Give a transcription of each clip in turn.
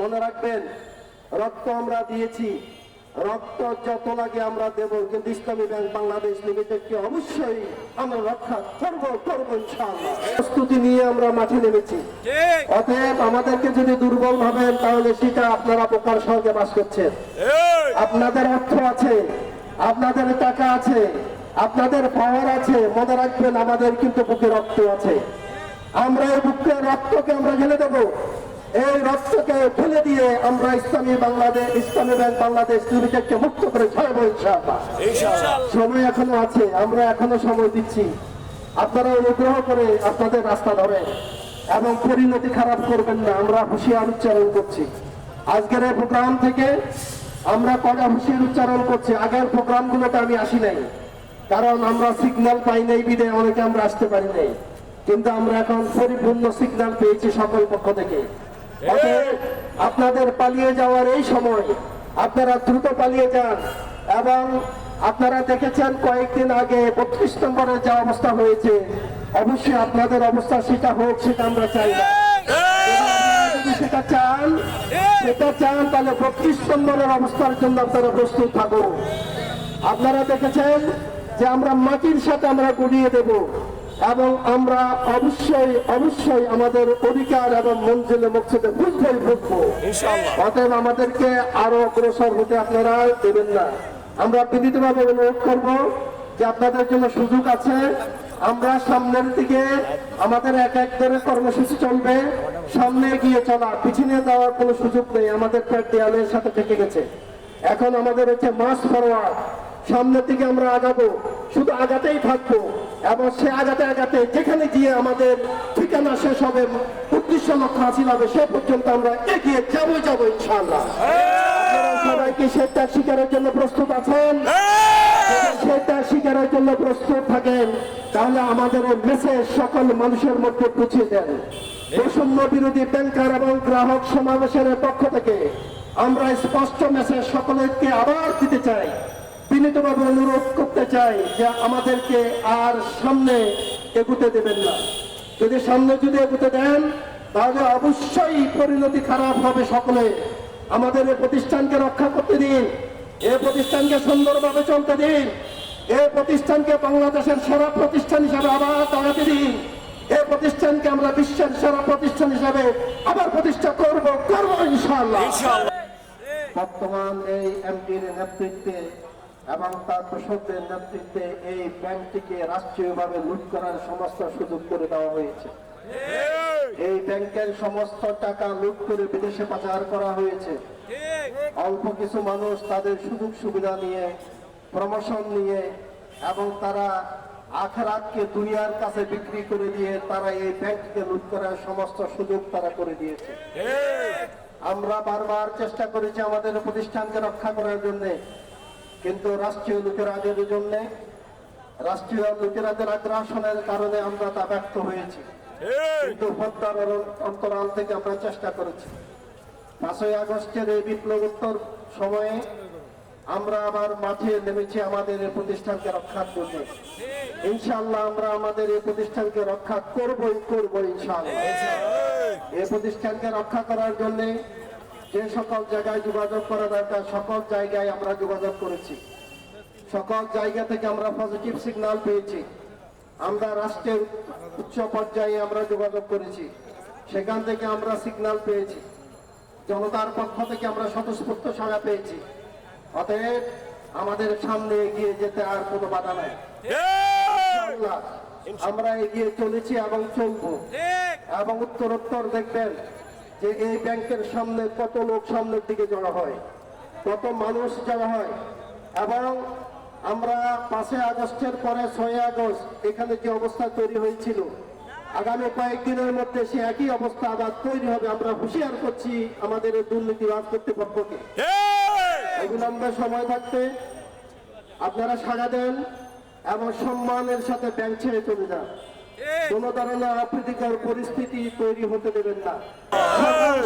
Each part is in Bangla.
মনে রাখবেন রক্ত আমরা দিয়েছি। রক্ত যত লাগে আমরা দেব কিন্তু ইসলামী ব্যাংক বাংলাদেশ লিমিটেডকে অবশ্যই আমরা রক্ষা করব করব ইনশাআল্লাহ। প্রস্তুতি নিয়ে আমরা মাঠে নেমেছি। অতএব আমাদেরকে যদি দুর্বল ভাবেন তাহলে সেটা আপনারা বোকার সঙ্গে বাস করছেন। আপনাদের অর্থ আছে আপনাদের টাকা আছে আপনাদের পাওয়ার আছে মনে রাখবেন আমাদের কিন্তু বুকে রক্ত আছে। আমরা এই বুকে রক্তকে আমরা ঢেলে দেব। এই রক্তকে ফেলে দিয়ে আমরা ইসলামী বাংলাদেশ ইসলামী ব্যাংক বাংলাদেশ লিমিটেডকে মুক্ত করে ছাড়ব ইনশাআল্লাহ। সময় এখনও আছে আমরা এখনও সময় দিচ্ছি। আপনারা অনুগ্রহ করে আপনাদের রাস্তা ধরেন এবং পরিণতি খারাপ করবেন না আমরা হুঁশিয়ার উচ্চারণ করছি। আজকের এই প্রোগ্রাম থেকে আমরা কড়া হুঁশিয়ার উচ্চারণ করছি। আগের প্রোগ্রামগুলোতে আমি আসি নাই কারণ আমরা সিগন্যাল পাই নাই বিদে অনেকে আমরা আসতে পারি নাই। কিন্তু আমরা এখন পরিপূর্ণ সিগন্যাল পেয়েছি সকল পক্ষ থেকে। আপনাদের পালিয়ে যাওয়ার এই সময় আপনারা দ্রুত পালিয়ে যান এবং আপনারা দেখেছেন কয়েকদিন আগে বত্রিশ নম্বরে যা অবস্থা হয়েছে, অবশ্যই আপনাদের অবস্থা সেটা হোক, সেটা আমরা চাই না। সেটা চান সেটা চান, তাহলে বত্রিশ নম্বরের অবস্থার জন্য আপনারা প্রস্তুত থাকুন। আপনারা দেখেছেন যে আমরা মাটির সাথে আমরা গড়িয়ে দেব। এবং আমরা অবশ্যই অবশ্যই আমাদের অধিকার এবং মঞ্জিলে মকসদে বুঝবই বুঝব। অতএব আমাদেরকে আরও অগ্রসর হতে আপনারা দেবেন না। আমরা বিনীতভাবে অনুরোধ করব যে আপনাদের জন্য সুযোগ আছে। আমরা সামনের দিকে আমাদের এক এক করে কর্মসূচি চলবে। সামনে গিয়ে চলা পিছনে যাওয়ার কোনো সুযোগ নেই। আমাদের প্রায় দেয়ালের সাথে থেকে গেছে। এখন আমাদের হচ্ছে মাস ফরওয়ার্ড সামনের দিকে আমরা আগাবো। শুধু আগাতেই থাকব। এবং সে আগাতে আগাতে যেখানে গিয়ে আমাদের ঠিকানা শেষ হবে উদ্দেশ্য লক্ষ্য হাসিল হবে, সে পর্যন্ত আমরা এগিয়ে যাব যাব ইনশাআল্লাহ। আপনারা সবাই কি সেটা শিকারের জন্য প্রস্তুত আছেন? সেটা শিকারের জন্য প্রস্তুত থাকেন। তাহলে আমাদের মেসেজ সকল মানুষের মধ্যে পৌঁছে দেন। বৈষম্য বিরোধী ব্যাংকার এবং গ্রাহক সমাবেশের পক্ষ থেকে আমরা স্পষ্ট মেসেজ সকলকে আবার দিতে চাই। বিনীতভাবে অনুরোধ করতে চাই যে আমাদেরকে আর সামনে এগুতে দেবেন না। যদি সামনে যদি এগুতে দেন তাহলে অবশ্যই পরিণতি খারাপ হবে সকলে। আমাদের এই প্রতিষ্ঠানকে রক্ষা করতে দিন এই প্রতিষ্ঠানকে সুন্দরভাবে চলতে দিন এই প্রতিষ্ঠানকে বাংলাদেশের সেরা প্রতিষ্ঠান হিসাবে আবার দাঁড়াতে দিন। এই প্রতিষ্ঠানকে আমরা বিশ্বের সেরা প্রতিষ্ঠান হিসাবে আবার প্রতিষ্ঠা করব করব ইনশাআল্লাহ। বর্তমান এই এমপির নেতৃত্বে এবং তার প্রসবদের নেতৃত্বে এই ব্যাংকটিকে রাষ্ট্রীয়ভাবে লুট করার সমস্ত সুযোগ করে দেওয়া হয়েছে। এই ব্যাংকের সমস্ত টাকা লুট করে বিদেশে পাচার করা হয়েছে। অল্প কিছু মানুষ তাদের সুযোগ সুবিধা নিয়ে প্রমোশন নিয়ে এবং তারা আখরাতকে দুনিয়ার কাছে বিক্রি করে দিয়ে তারা এই ব্যাংককে লুট করার সমস্ত সুযোগ তারা করে দিয়েছে। আমরা বারবার চেষ্টা করেছি আমাদের প্রতিষ্ঠানকে রক্ষা করার জন্য। কিন্তু রাষ্ট্রীয় লুটেরাদের জন্য রাষ্ট্রীয় লুটেরাদের আগ্রাসনের কারণে আমরা তা ব্যর্থ হয়েছি। কিন্তু পদ্মার অন্তরাল থেকে আমরা চেষ্টা করেছি। পাঁচই আগস্টের এই বিপ্লবোত্তর সময়ে আমরা আবার মাঠে নেমেছি আমাদের এই প্রতিষ্ঠানকে রক্ষার জন্য। ইনশাআল্লাহ আমরা আমাদের এই প্রতিষ্ঠানকে রক্ষা করবই করব ইনশাআল্লাহ। এই প্রতিষ্ঠানকে রক্ষা করার জন্য যে সকল জায়গায় যোগাযোগ করা দরকার সকল জায়গায় আমরা যোগাযোগ করেছি। সকল জায়গা থেকে আমরা পজিটিভ সিগন্যাল পেয়েছি। আমরা রাষ্ট্রের উচ্চ পর্যায়ে আমরা যোগাযোগ করেছি। সেখান থেকে আমরা সিগন্যাল পেয়েছি। জনতার পক্ষ থেকে আমরা স্বতঃস্ফূর্ত সাড়া পেয়েছি। অতএব আমাদের সামনে এগিয়ে যেতে আর কোনো বাধা নাই। আমরা এগিয়ে চলেছি এবং চলবো। এবং উত্তরোত্তর দেখবেন। যে এই ব্যাংকের সামনে কত লোক সামনের দিকে জড়ো হয় কত মানুষ জড়ো হয় এবং আমরা পাঁচই আগস্টের পরে ছয় আগস্ট এখানে যে অবস্থা তৈরি হয়েছিল আগামী কয়েকদিনের মধ্যে সে একই অবস্থা আবার তৈরি হবে আমরা হুঁশিয়ার করছি আমাদের এই দুর্নীতিবাদ কর্তৃপক্ষকে অবিলম্বে সময় থাকতে আপনারা সাড়া দেন এবং সম্মানের সাথে ব্যাংক ছেড়ে চলে যান। কোন ধরনের অপ্রীতিকর পরিস্থিতি তৈরি হতে দেবেন না।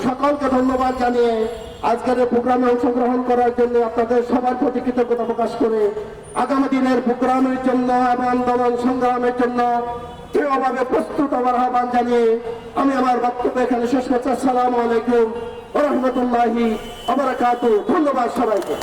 সকলকে ধন্যবাদ জানিয়ে আজকের প্রোগ্রামে অংশগ্রহণ করার জন্য আপনাদের সবার প্রতি কৃতজ্ঞতা প্রকাশ করে আগামী দিনের প্রোগ্রামের জন্য এবং আন্দোলন সংগ্রামের জন্য দৃঢ়ভাবে প্রস্তুত হওয়ার আহ্বান জানিয়ে আমি আমার বক্তব্য এখানে শেষ করছি। আসসালামু আলাইকুম রহমতুল্লাহি আবরাকাতু ধন্যবাদ সবাইকে।